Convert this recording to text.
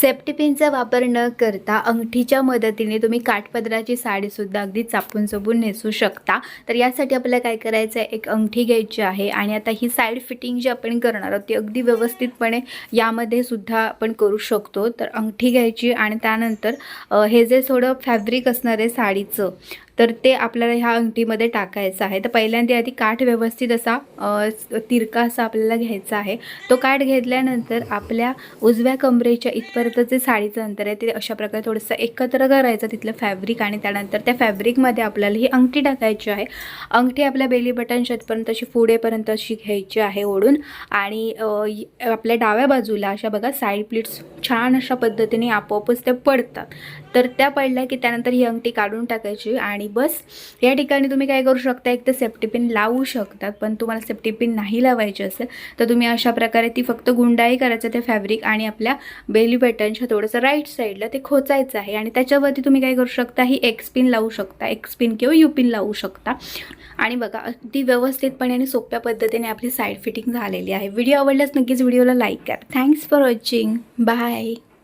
Safety पिनचा वापर न करता अंगठीच्या मदतीने तुम्ही काठपदराची साडीसुद्धा अगदी चापून चोपून नेसू शकता. तर यासाठी आपल्याला काय करायचं आहे एक अंगठी घ्यायची आहे आणि आता ही साईड फिटिंग जी आपण करणार आहोत ती अगदी व्यवस्थितपणे यामध्ये सुद्धा आपण करू शकतो. तर अंगठी घ्यायची आणि त्यानंतर हे जे थोडं फॅब्रिक असणार आहे साडीचं तर ते आपल्याला ह्या अंगठीमध्ये टाकायचं आहे. तर पहिल्यांदा आधी काठ व्यवस्थित असा तिरका असा आपल्याला घ्यायचा आहे. तो काठ घेतल्यानंतर आपल्या उजव्या कमरेच्या इथपर्यंत जे साडीचं अंतर आहे ते अशा प्रकारे थोडंसं एकत्र करायचं तिथलं फॅब्रिक आणि त्यानंतर त्या फॅब्रिकमध्ये आपल्याला ही अंगठी टाकायची आहे. अंगठी आपल्या बेली बटन शेतपर्यंत अशी पुढेपर्यंत अशी घ्यायची आहे ओढून आणि आपल्या डाव्या बाजूला अशा बघा साईड प्लीट्स छान अशा पद्धतीने आपोआपच त्या पडतात. तर त्या पडल्या की त्यानंतर ही अंगठी काढून टाकायची आणि बस या ठिकाणी तुम्ही काय करू शकता एक तर सेफ्टी पिन लावू शकतात पण तुम्हाला सेफ्टी पिन नाही लावायची असेल तर तुम्ही अशा प्रकारे ती फक्त गुंडाई करायचं ते फॅब्रिक आणि आपल्या बेली बटनच्या थोडंसं राईट साईडला ते खोचायचं आहे. आणि त्याच्यावरती तुम्ही काय करू शकता ही एक्स पिन लावू शकता एक्स पिन किंवा यू पिन लावू शकता. आणि बघा अगदी व्यवस्थितपणे आणि सोप्या पद्धतीने आपली साईड फिटिंग झालेली आहे. व्हिडिओ आवडल्यास नक्कीच व्हिडिओला लाईक करा. Thanks for watching bye